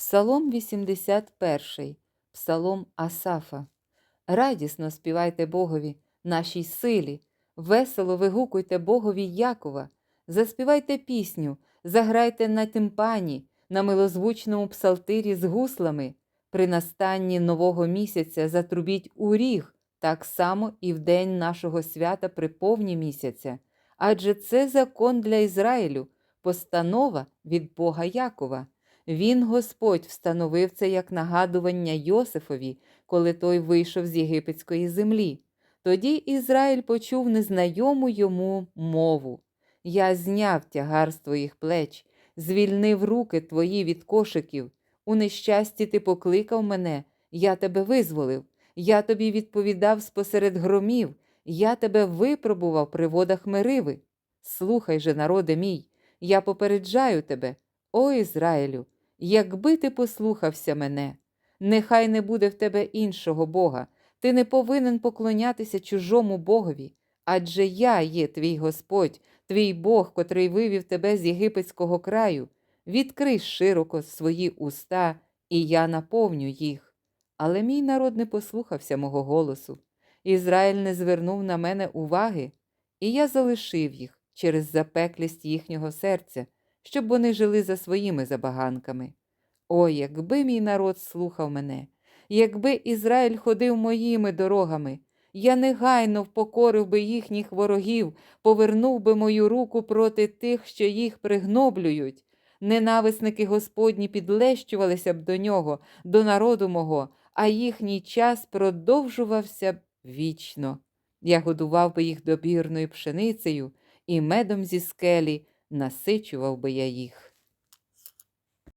Псалом 81, Псалом Асафа. Радісно співайте Богові, нашій силі, весело вигукуйте Богові Якова, заспівайте пісню, заграйте на тимпані, на милозвучному псалтирі з гуслами, при настанні нового місяця затрубіть у ріг, так само і в день нашого свята при повні місяця. Адже це закон для Ізраїлю, постанова від Бога Якова. Він, Господь, встановив це як нагадування Йосифові, коли той вийшов з єгипетської землі. Тоді Ізраїль почув незнайому йому мову. Я зняв тягар з твоїх плеч, звільнив руки твої від кошиків. У нещасті ти покликав мене, я тебе визволив, я тобі відповідав спосеред громів, я тебе випробував при водах Мериви. Слухай же, народе мій, я попереджаю тебе, о Ізраїлю, якби ти послухався мене, нехай не буде в тебе іншого Бога, ти не повинен поклонятися чужому Богові, адже я є твій Господь, твій Бог, котрий вивів тебе з єгипетського краю. Відкрий широко свої уста, і я наповню їх. Але мій народ не послухався мого голосу. Ізраїль не звернув на мене уваги, і я залишив їх через запеклість їхнього серця, щоб вони жили за своїми забаганками. О, якби мій народ слухав мене, якби Ізраїль ходив моїми дорогами, я негайно впокорив би їхніх ворогів, повернув би мою руку проти тих, що їх пригноблюють. Ненависники Господні підлещувалися б до нього, до народу мого, а їхній час продовжувався б вічно. Я годував би їх добірною пшеницею, і медом зі скелі насичував би я їх.